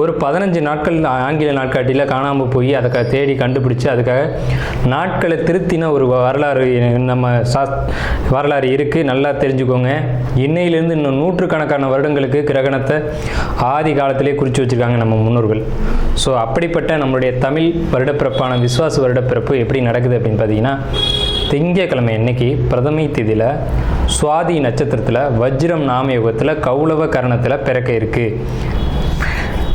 ஒரு பதினஞ்சு நாட்கள் ஆங்கில நாட்காட்டியில் காணாமல் போய் அதை தேடி கண்டுபிடிச்சு அதுக்காக நாட்களை திருத்தின ஒரு வரலாறு நம்ம சா வரலாறு இருக்குது நல்லா தெரிஞ்சுக்கோங்க. இன்னையிலேருந்து இன்னும் நூற்றுக்கணக்கான வருடங்களுக்கு கிரகணத்தை ஆதி காலத்திலே குறித்து வச்சுருக்காங்க நம்ம முன்னோர்கள். ஸோ அப்படிப்பட்ட நம்மளுடைய தமிழ் வருடப்பிறப்பான விஸ்வாச வருடப்பிறப்பு எப்படி நடக்குது அப்படின்னு பார்த்தீங்கன்னா திங்கக்கிழமை அன்னைக்கு பிரதமை திதியில் சுவாதி நட்சத்திரத்தில் வஜ்ரம் நாமயோகத்தில் கௌளவ கரணத்தில் பிறக்க இருக்குது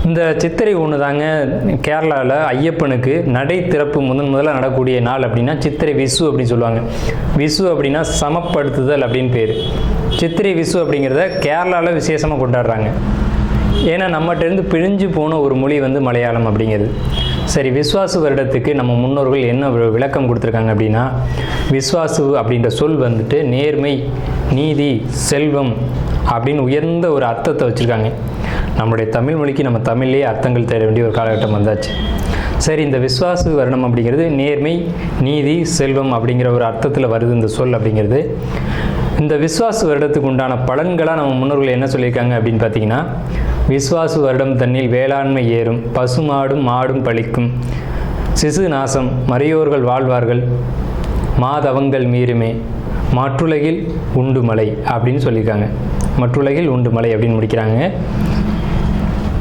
இந்த சித்திரை ஒன்று தாங்க கேரளாவில் ஐயப்பனுக்கு நடை திறப்பு முதன் முதல்ல நடக்கூடிய நாள் அப்படின்னா சித்திரை விசு அப்படின்னு சொல்லுவாங்க. விசு அப்படின்னா சமப்படுத்துதல் அப்படின்னு பேர். சித்திரை விசு அப்படிங்கிறத கேரளாவில் விசேஷமாக கொண்டாடுறாங்க. ஏன்னா நம்மகிட்டேருந்து பிழிஞ்சு போன ஒரு மொழி வந்து மலையாளம் அப்படிங்கிறது. சரி விஸ்வாசு வருடத்துக்கு நம்ம முன்னோர்கள் என்ன விளக்கம் கொடுத்துருக்காங்க அப்படின்னா விஸ்வாசு அப்படின்ற சொல் வந்துட்டு நேர்மை நீதி செல்வம் அப்படின்னு உயர்ந்த ஒரு அர்த்தத்தை வச்சுருக்காங்க. நம்மளுடைய தமிழ் மொழிக்கு நம்ம தமிழ்லேயே அர்த்தங்கள் தேட வேண்டிய ஒரு காலகட்டம் வந்தாச்சு. சரி இந்த விஸ்வாசு வருடம் அப்படிங்கிறது நேர்மை நீதி செல்வம் அப்படிங்கிற ஒரு அர்த்தத்தில் வருது இந்த சொல் அப்படிங்கிறது. இந்த விஸ்வாசு வருடத்துக்கு உண்டான பலன்களாக நம்ம முன்னோர்கள் என்ன சொல்லியிருக்காங்க அப்படின்னு பார்த்தீங்கன்னா விஸ்வாசு வருடம் தன்னில் வேளாண்மை ஏறும் பசுமாடும் மாடும் பழிக்கும் சிசு நாசம் மறையோர்கள் வாழ்வார்கள் மாதவங்கள் மீறுமே மற்றுலகில் உண்டு மலை அப்படின்னு சொல்லியிருக்காங்க. மற்றுலகில் உண்டு மலை அப்படின்னு முடிக்கிறாங்க.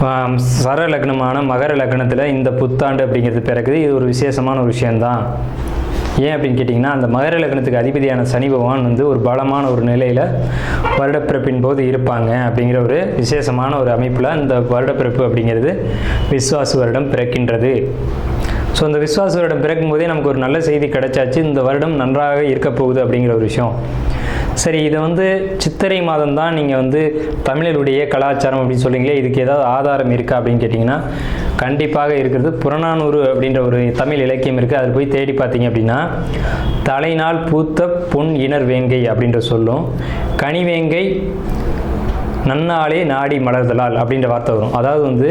சர லக்னமான மகர லக்னத்தில் இந்த புத்தாண்டு அப்படிங்கிறது பிறகுது இது ஒரு விசேஷமான ஒரு விஷயந்தான் ஏன் அப்படின்னு கேட்டிங்கன்னா அந்த மகர லக்னத்துக்கு அதிபதியான சனி பகவான் வந்து ஒரு பலமான ஒரு நிலையில் வருடப்பிறப்பின் போது இருப்பாங்க அப்படிங்கிற ஒரு விசேஷமான ஒரு அமைப்பில் இந்த வருடப்பிறப்பு அப்படிங்கிறது விஸ்வாசு வருடம் பிறக்கின்றது. ஸோ அந்த விஸ்வாச வருடம் பிறக்கும் போதே நமக்கு ஒரு நல்ல செய்தி கிடைச்சாச்சு. இந்த வருடம் நன்றாக இருக்க போகுது அப்படிங்கிற ஒரு விஷயம். சரி இதை வந்து சித்திரை மாதம் தான் நீங்கள் வந்து தமிழருடைய கலாச்சாரம் அப்படின்னு சொல்றீங்களே இதுக்கு ஏதாவது ஆதாரம் இருக்கா அப்படின்னு கேட்டிங்கன்னா கண்டிப்பாக இருக்கிறது புறநானூறு அப்படின்ற ஒரு தமிழ் இலக்கியம் இருக்குது அதில் போய் தேடி பார்த்தீங்க அப்படின்னா தலைநாள் பூத்த பொன் இனர் வேங்கை அப்படின்ற சொல்லும். கனிவேங்கை நன்னாளே நாடி மலர்தலால் அப்படின்ற வார்த்தை வரும். அதாவது வந்து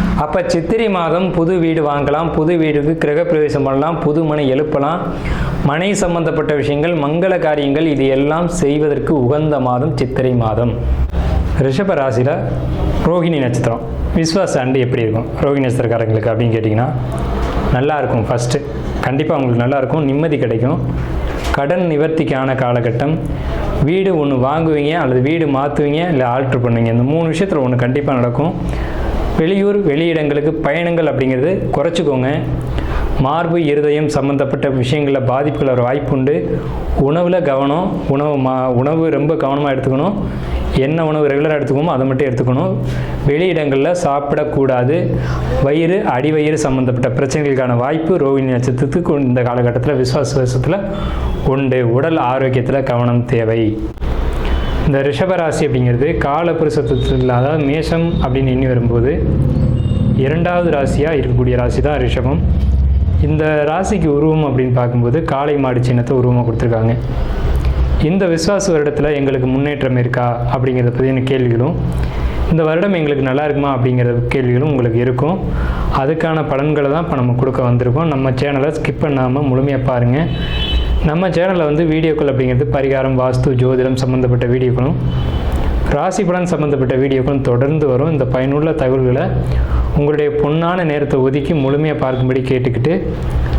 அப்போ சித்திரை மாதம் புது வீடு வாங்கலாம் புது வீடுக்கு கிரகப்பிரவேசம் பண்ணலாம் புது மனை எழுப்பலாம். மனை சம்பந்தப்பட்ட விஷயங்கள் மங்கள காரியங்கள் இது எல்லாம் செய்வதற்கு உகந்த மாதம் சித்திரை மாதம். ரிஷப ராசியில் ரோகிணி நட்சத்திரம். விஸ்வாச அண்டு எப்படி இருக்கும்? ரோஹிணி நட்சத்திரக்காரங்களுக்கு அப்படின்னு கேட்டிங்கன்னா நல்லாயிருக்கும் ஃபஸ்ட்டு கண்டிப்பாக உங்களுக்கு நல்லாயிருக்கும் நிம்மதி கிடைக்கும். கடன் நிவர்த்திக்கான காலகட்டம். வீடு ஒன்று வாங்குவீங்க அல்லது வீடு மாற்றுவீங்க இல்லை ஆல்ட்ரு பண்ணுவீங்க. இந்த மூணு விஷயத்தில் ஒன்று கண்டிப்பாக நடக்கும். வெளியூர் வெளியிடங்களுக்கு பயணங்கள் அப்படிங்கிறது குறைச்சிக்கோங்க. மார்பு இருதயம் சம்மந்தப்பட்ட விஷயங்களில் பாதிப்புகள் வர வாய்ப்புண்டு. உணவில் கவனம் உணவு மா உணவு ரொம்ப கவனமாக எடுத்துக்கணும். என்ன உணவு ரெகுலராக எடுத்துக்கணுமோ அதை மட்டும் எடுத்துக்கணும். வெளியிடங்களில் சாப்பிடக்கூடாது. வயிறு அடிவயிறு சம்மந்தப்பட்ட பிரச்சனைகளுக்கான வாய்ப்பு ரோகிணி நட்சத்திரத்துக்கு இந்த காலகட்டத்தில் விசுவாச வருஷத்தில் உண்டு. உடல் ஆரோக்கியத்தில் கவனம் தேவை. இந்த ரிஷபராசி அப்படிங்கிறது காலபுருஷத்தில் அதாவது மேஷம் அப்படின்னு எண்ணி வரும்போது இரண்டாவது ராசியாக இருக்கக்கூடிய ராசி தான் ரிஷபம். இந்த ராசிக்கு உருவம் அப்படின்னு பார்க்கும்போது காளை மாடு சின்னத்தை உருவமாக கொடுத்துருக்காங்க. இந்த விஸ்வாச வருடத்தில் எங்களுக்கு முன்னேற்றம் இருக்கா அப்படிங்கிறத பற்றின கேள்விகளும் இந்த வருடம் எங்களுக்கு நல்லா இருக்குமா அப்படிங்கிற கேள்விகளும் உங்களுக்கு இருக்கும். அதுக்கான பலன்களை தான் இப்போ நம்ம கொடுக்க வந்திருக்கோம். நம்ம சேனலை ஸ்கிப் பண்ணாமல் முழுமையாக பாருங்கள் நம்ம சேனலில் வந்து வீடியோக்கள் அப்படிங்கிறது பரிகாரம் வாஸ்து ஜோதிடம் சம்மந்தப்பட்ட வீடியோக்களும் ராசி பலன் சம்மந்தப்பட்ட வீடியோக்களும் தொடர்ந்து வரும். இந்த பயனுள்ள தகவல்களை உங்களுடைய பொன்னான நேரத்தை ஒதுக்கி முழுமையாக பார்க்கும்படி கேட்டுக்கிட்டு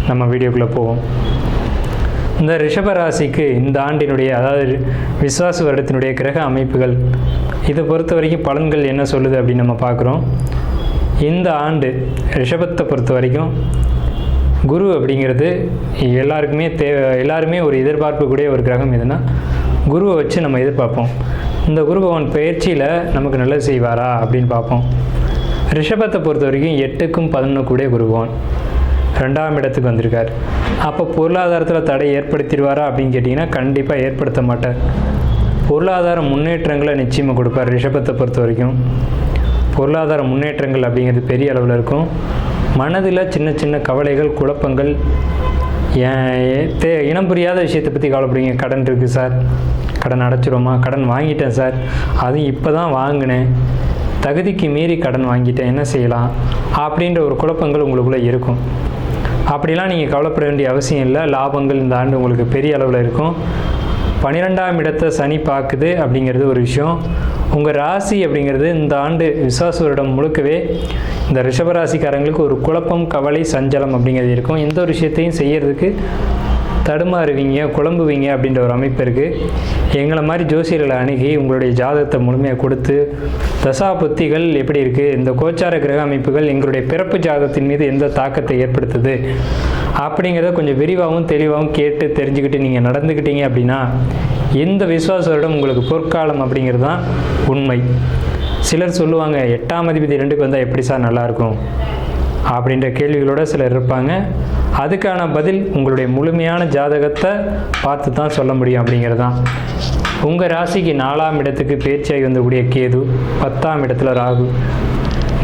நம்ம வீடியோக்குள்ளே போவோம். இந்த ரிஷப ராசிக்கு இந்த ஆண்டினுடைய அதாவது விஸ்வாச வருடத்தினுடைய கிரக அமைப்புகள் இதை பொறுத்த வரைக்கும் பலன்கள் என்ன சொல்லுது அப்படின்னு நம்ம பார்க்குறோம். இந்த ஆண்டு ரிஷபத்தை பொறுத்த வரைக்கும் குரு அப்படிங்கிறது எல்லாருக்குமே தேவை எல்லாருமே ஒரு எதிர்பார்ப்புக்கூடிய ஒரு கிரகம் எதுனா குருவை வச்சு நம்ம எதிர்பார்ப்போம். இந்த குரு பகவான் பயிற்சியில் நமக்கு நல்லது செய்வாரா அப்படின்னு பார்ப்போம். ரிஷபத்தை பொறுத்த வரைக்கும் எட்டுக்கும் பதினொன்று கூடிய குரு பகவான். ரெண்டாம் இடத்துக்கு வந்திருக்கார். அப்போ பொருளாதாரத்தில் தடை ஏற்படுத்திடுவாரா அப்படின்னு கேட்டிங்கன்னா கண்டிப்பாக ஏற்படுத்த மாட்டார். பொருளாதார முன்னேற்றங்களை நிச்சயமாக கொடுப்பார் ரிஷபத்தை பொறுத்த வரைக்கும். பொருளாதார முன்னேற்றங்கள் அப்படிங்கிறது பெரிய அளவில் இருக்கும். மனதில் சின்ன சின்ன கவலைகள் குழப்பங்கள் ஏன் தே இனம் புரியாத விஷயத்தை பற்றி கவலைப்படுங்க கடன் இருக்குது சார். கடன் அடைச்சிருமா கடன் வாங்கிட்டேன் சார். அதுவும் இப்போ தான் வாங்கினேன். தகுதிக்கு மீறி கடன் வாங்கிட்டேன். என்ன செய்யலாம்? அப்படின்ற ஒரு குழப்பங்கள் உங்களுக்குள்ளே இருக்கும். அப்படிலாம் நீங்கள் கவலைப்பட வேண்டிய அவசியம் இல்லை. லாபங்கள் இந்த ஆண்டு உங்களுக்கு பெரிய அளவில் இருக்கும். பன்னிரெண்டாம் இடத்தை சனி பார்க்குது அப்படிங்கிறது ஒரு விஷயம். உங்கள் ராசி அப்படிங்கிறது இந்த ஆண்டு விசுவாச வருடம் முழுக்கவே இந்த ரிஷபராசிக்காரங்களுக்கு ஒரு குழப்பம் கவலை சஞ்சலம் அப்படிங்கிறது இருக்கும். எந்த ஒரு விஷயத்தையும் செய்யறதுக்கு தடுமாறுவீங்க குழம்புவீங்க அப்படின்ற ஒரு அமைப்பு இருக்குது எங்களை மாதிரி ஜோசியர்களை அணுகி உங்களுடைய ஜாதகத்தை முழுமையாக கொடுத்து தசா புத்திகள் எப்படி இருக்குது இந்த கோச்சார கிரக அமைப்புகள் எங்களுடைய பிறப்பு ஜாதகத்தின் மீது எந்த தாக்கத்தை ஏற்படுத்துது அப்படிங்கிறத கொஞ்சம் விரிவாகவும் தெளிவாகவும் கேட்டு தெரிஞ்சுக்கிட்டு நீங்கள் நடந்துக்கிட்டீங்க அப்படின்னா எந்த விசுவாச வருடம் உங்களுக்கு பொற்காலம் அப்படிங்கிறது தான் உண்மை. சிலர் சொல்லுவாங்க எட்டாம் அதிபதி ரெண்டுக்கு வந்தால் எப்படி சார் நல்லாயிருக்கும்? அப்படின்ற கேள்விகளோடு சிலர் இருப்பாங்க. அதுக்கான பதில் உங்களுடைய முழுமையான ஜாதகத்தை பார்த்து தான் சொல்ல முடியும் அப்படிங்கிறது தான் உங்கள் ராசிக்கு நாலாம் இடத்துக்கு பேச்சாகி வந்தக்கூடிய கேது பத்தாம் இடத்துல ராகு.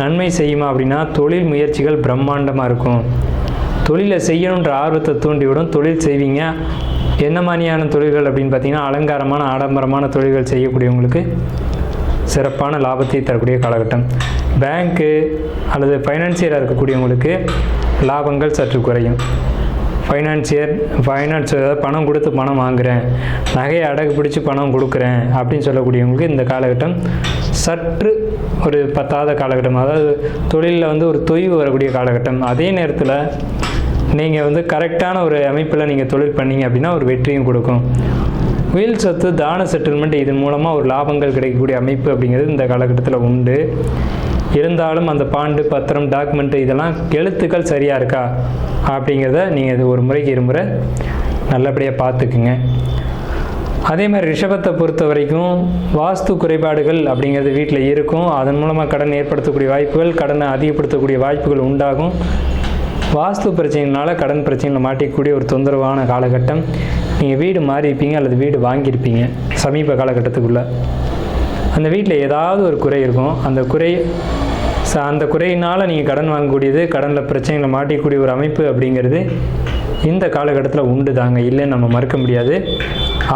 நன்மை செய்யுமா அப்படின்னா தொழில் முயற்சிகள் பிரம்மாண்டமாக இருக்கும். தொழிலை செய்யணுன்ற ஆர்வத்தை தூண்டிவிடும். தொழில் செய்வீங்க. என்ன மாதிரியான தொழில்கள் அப்படின்னு பார்த்தீங்கன்னா அலங்காரமான ஆடம்பரமான தொழில்கள் செய்யக்கூடியவங்களுக்கு சிறப்பான லாபத்தை தரக்கூடிய காலகட்டம். பேங்க்கு அல்லது ஃபைனான்சியராக இருக்கக்கூடியவங்களுக்கு லாபங்கள் சற்று குறையும். ஃபைனான்சியர் ஃபைனான்ஸ் ஏதாவது பணம் கொடுத்து பணம் வாங்குகிறேன் நகையை அடகு பிடிச்சி பணம் கொடுக்குறேன் அப்படின்னு சொல்லக்கூடியவங்களுக்கு இந்த காலகட்டம் சற்று ஒரு பத்தாத காலகட்டம். அதாவது தொழிலில் வந்து ஒரு தொய்வு வரக்கூடிய காலகட்டம். அதே நேரத்தில் நீங்கள் வந்து கரெக்டான ஒரு அமைப்பில் நீங்கள் தொழில் பண்ணீங்க அப்படின்னா ஒரு வெற்றியும் கொடுக்கும். உயில் சொத்து தான செட்டில்மெண்ட் இதன் மூலமாக ஒரு லாபங்கள் கிடைக்கக்கூடிய அமைப்பு அப்படிங்கிறது இந்த காலகட்டத்தில் உண்டு. இருந்தாலும் அந்த பாண்டு பத்திரம் டாக்குமெண்ட்டு இதெல்லாம் எழுத்துக்கள் சரியாக இருக்கா அப்படிங்கிறத நீங்கள் இது ஒரு முறைக்கு இருமுறை நல்லபடியாக பார்த்துக்குங்க. அதே மாதிரி ரிஷபத்தை பொறுத்த வரைக்கும் வாஸ்து குறைபாடுகள் அப்படிங்கிறது வீட்டில் இருக்கும். அதன் மூலமாக கடன் ஏற்படுத்தக்கூடிய வாய்ப்புகள் கடனை அதிகப்படுத்தக்கூடிய வாய்ப்புகள் உண்டாகும். வாஸ்து பிரச்சனைனால கடன் பிரச்சனையில் மாட்டிக்கக்கூடிய ஒரு தொந்தரவான காலகட்டம். நீங்கள் வீடு மாறியிருப்பீங்க அல்லது வீடு வாங்கியிருப்பீங்க சமீப காலகட்டத்துக்குள்ளே. அந்த வீட்டில் ஏதாவது ஒரு குறை இருக்கும். அந்த குறை அந்த குறையினால் நீங்கள் கடன் வாங்கக்கூடியது கடனில் பிரச்சனைகளை மாட்டிக்கூடிய ஒரு அமைப்பு அப்படிங்கிறது இந்த காலகட்டத்தில் உண்டு தாங்க இல்லைன்னு நம்ம மறுக்க முடியாது.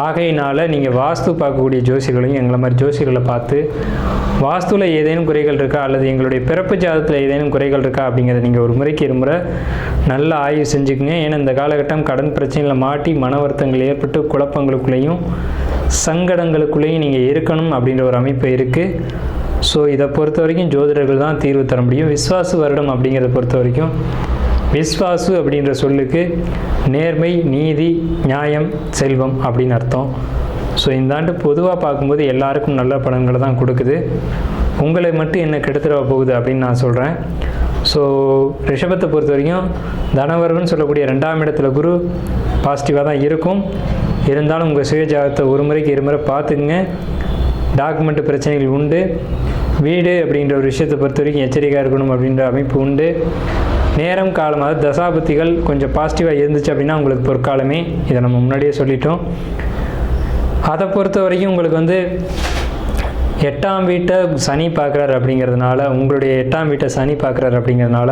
ஆகையினால் நீங்கள் வாஸ்து பார்க்கக்கூடிய ஜோசிகளையும் எங்களை மாதிரி ஜோசிகளை பார்த்து வாஸ்துவில் ஏதேனும் குறைகள் இருக்கா? அல்லது எங்களுடைய பிறப்பு ஜாதத்தில் ஏதேனும் குறைகள் இருக்கா? அப்படிங்கிறத நீங்கள் ஒரு முறைக்கு இருமுறை நல்ல ஆய்வு செஞ்சுக்கங்க. ஏன்னா இந்த காலகட்டம் கடன் பிரச்சனையில் மாட்டி மன வருத்தங்கள் ஏற்பட்டு குழப்பங்களுக்குள்ளேயும் சங்கடங்களுக்குள்ளேயும் நீங்கள் இருக்கணும் அப்படின்ற ஒரு அமைப்பு இருக்குது ஸோ இதை பொறுத்த வரைக்கும் ஜோதிடர்கள் தான் தீர்வு தர முடியும். விஸ்வாச வருடம் அப்படிங்கிறத பொறுத்த வரைக்கும் விஸ்வாசு அப்படின்ற சொல்லுக்கு நேர்மை நீதி நியாயம் செல்வம் அப்படின்னு அர்த்தம். ஸோ இந்த ஆண்டு பொதுவாக பார்க்கும்போது எல்லாருக்கும் நல்ல பலன்களை தான் கொடுக்குது. உங்களை மட்டும் என்ன கெடுத்துட போகுது அப்படின்னு நான் சொல்கிறேன் ஸோ ரிஷபத்தை பொறுத்த வரைக்கும் தனவரவுன்னு சொல்லக்கூடிய ரெண்டாம் இடத்துல குரு பாசிட்டிவாக தான் இருக்கும். இருந்தாலும் உங்கள் சுய ஜாதகத்தை ஒரு முறைக்கு இருமுறை பார்த்துக்குங்க. டாக்குமெண்ட் பிரச்சனைகள் உண்டு. வீடு அப்படின்ற ஒரு விஷயத்தை பொறுத்த வரைக்கும் எச்சரிக்கையாக இருக்கணும் அப்படின்ற அமைப்பு உண்டு. நேரம் காலம் அதாவது கொஞ்சம் பாசிட்டிவாக இருந்துச்சு அப்படின்னா உங்களுக்கு பொற்காலமே. இதை நம்ம முன்னாடியே சொல்லிட்டோம். அதை பொறுத்த வரைக்கும் உங்களுக்கு வந்து எட்டாம் வீட்டை சனி பார்க்குறாரு அப்படிங்கிறதுனால உங்களுடைய எட்டாம் வீட்டை சனி பார்க்குறாரு அப்படிங்கிறதுனால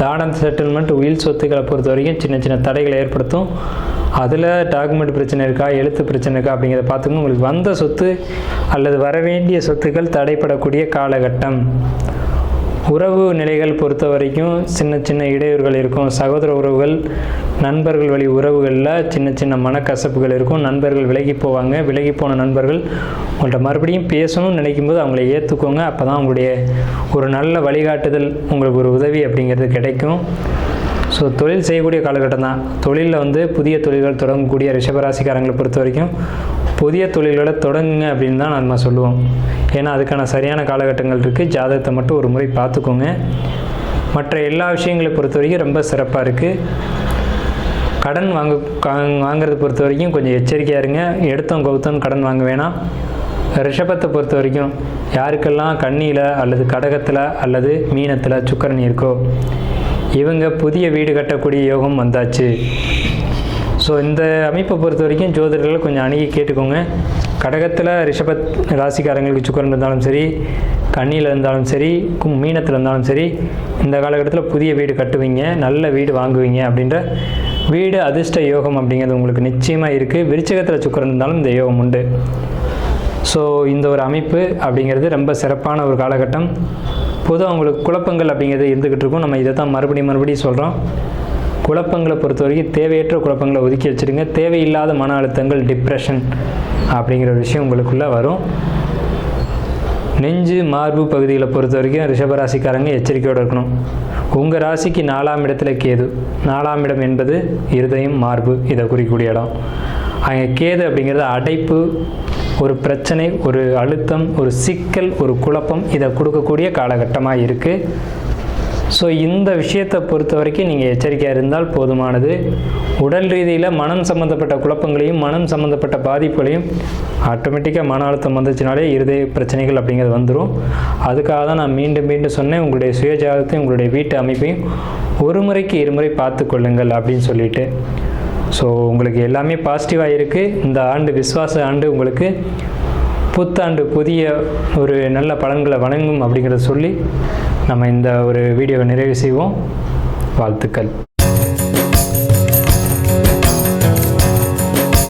தானம் செட்டில்மெண்ட் உயில் சொத்துக்களை பொறுத்த வரைக்கும் சின்ன சின்ன தடைகளை ஏற்படுத்தும். அதில் டாக்குமெண்ட் பிரச்சனை இருக்கா எழுத்து பிரச்சனை இருக்கா அப்படிங்கிறத பார்த்துக்கணும் உங்களுக்கு வந்த சொத்து அல்லது வர வேண்டிய சொத்துக்கள் தடைப்படக்கூடிய காலகட்டம். உறவு நிலைகள் பொறுத்த வரைக்கும் சின்ன சின்ன இடையூறுகள் இருக்கும். சகோதர உறவுகள் நண்பர்கள் வழி உறவுகளில் சின்ன சின்ன மனக்கசப்புகள் இருக்கும். நண்பர்கள் விலகி போவாங்க. விலகி போன நண்பர்கள் உங்கள்கிட்ட மறுபடியும் பேசணும்னு நினைக்கும் போது அவங்கள ஏற்றுக்கோங்க அப்போ தான் உங்களுடைய ஒரு நல்ல வழிகாட்டுதல் உங்களுக்கு ஒரு உதவி அப்படிங்கிறது கிடைக்கும். ஸோ தொழில் செய்யக்கூடிய காலகட்டம் தான். தொழிலில் வந்து புதிய தொழில்கள் தொடங்கக்கூடிய ரிஷபராசிக்காரங்களை பொறுத்த வரைக்கும் புதிய தொழில்களை தொடங்குங்க அப்படின்னு தான் நம்ம சொல்லுவோம். ஏன்னா அதுக்கான சரியான காலகட்டங்கள் இருக்குது ஜாதகத்தை மட்டும் ஒரு முறை பார்த்துக்கோங்க. மற்ற எல்லா விஷயங்களை பொறுத்த வரைக்கும் ரொம்ப சிறப்பாக இருக்குது கடன் வாங்க கா- பொறுத்த வரைக்கும் கொஞ்சம் எச்சரிக்கையாக இருங்க. எடுத்தோம் கவுத்தோம் கடன் வாங்க வேணாம். ரிஷபத்தை பொறுத்த வரைக்கும் யாருக்கெல்லாம் கண்ணியில் அல்லது கடகத்தில் அல்லது மீனத்தில் சுக்கரன் இருக்கோ இவங்க புதிய வீடு கட்டக்கூடிய யோகம் வந்தாச்சு. ஸோ இந்த அமைப்பை பொறுத்த வரைக்கும் ஜோதிடர்களை கொஞ்சம் அணுகி கேட்டுக்கோங்க. கடகத்தில் ரிஷபத் ராசிக்காரங்களுக்கு சுக்கரன் இருந்தாலும் சரி கண்ணியில் இருந்தாலும் சரி கும் மீனத்தில் இருந்தாலும் சரி இந்த காலகட்டத்தில் புதிய வீடு கட்டுவீங்க நல்ல வீடு வாங்குவீங்க அப்படின்ற வீடு அதிர்ஷ்ட யோகம் அப்படிங்கிறது உங்களுக்கு நிச்சயமாக இருக்குது விருச்சகத்தில் சுக்கரன் இருந்தாலும் இந்த யோகம் உண்டு. ஸோ இந்த ஒரு அமைப்பு அப்படிங்கிறது ரொம்ப சிறப்பான ஒரு காலகட்டம். பொதுவாக அவங்களுக்கு குழப்பங்கள் அப்படிங்கிறது இருந்துக்கிட்டு இருக்கும். நம்ம இதை தான் மறுபடியும் மறுபடியும் சொல்கிறோம் குழப்பங்களை பொறுத்த வரைக்கும் தேவையற்ற குழப்பங்களை ஒதுக்கி வச்சுருங்க தேவையில்லாத மன அழுத்தங்கள் டிப்ரெஷன் அப்படிங்கிற ஒரு விஷயம் உங்களுக்குள்ளே வரும். நெஞ்சு மார்பு பகுதிகளை பொறுத்த வரைக்கும் ரிஷபராசிக்காரங்க எச்சரிக்கையோடு இருக்கணும். உங்கள் ராசிக்கு நாலாம் இடத்துல கேது. நாலாம் இடம் என்பது இருதயம் மார்பு இதை குறிக்கக்கூடிய இடம். அங்கே கேது அப்படிங்கிறது அடைப்பு ஒரு பிரச்சனை ஒரு அழுத்தம் ஒரு சிக்கல் ஒரு குழப்பம் இதை கொடுக்கக்கூடிய காலகட்டமாக இருக்குது ஸோ இந்த விஷயத்தை பொறுத்த வரைக்கும் நீங்கள் எச்சரிக்கையாக இருந்தால் போதுமானது. உடல் ரீதியில் மனம் சம்மந்தப்பட்ட குழப்பங்களையும் மனம் சம்மந்தப்பட்ட பாதிப்புகளையும் ஆட்டோமேட்டிக்காக மன அழுத்தம் வந்துச்சுனாலே இருதய பிரச்சனைகள் அப்படிங்கிறது வந்துடும் அதுக்காக தான் நான் மீண்டும் மீண்டும் சொன்னேன். உங்களுடைய சுயஜாதத்தையும் உங்களுடைய வீட்டு அமைப்பையும் ஒரு முறைக்கு இருமுறை பார்த்து கொள்ளுங்கள் அப்படின்னு சொல்லிட்டு. ஸோ உங்களுக்கு எல்லாமே பாசிட்டிவாக இருக்குது இந்த ஆண்டு விஸ்வாச ஆண்டு உங்களுக்கு புத்தாண்டு புதிய ஒரு நல்ல பலன்களை வழங்கும் அப்படிங்கிறத சொல்லி நம்ம இந்த ஒரு வீடியோவை நிறைவு செய்வோம். வாழ்த்துக்கள்.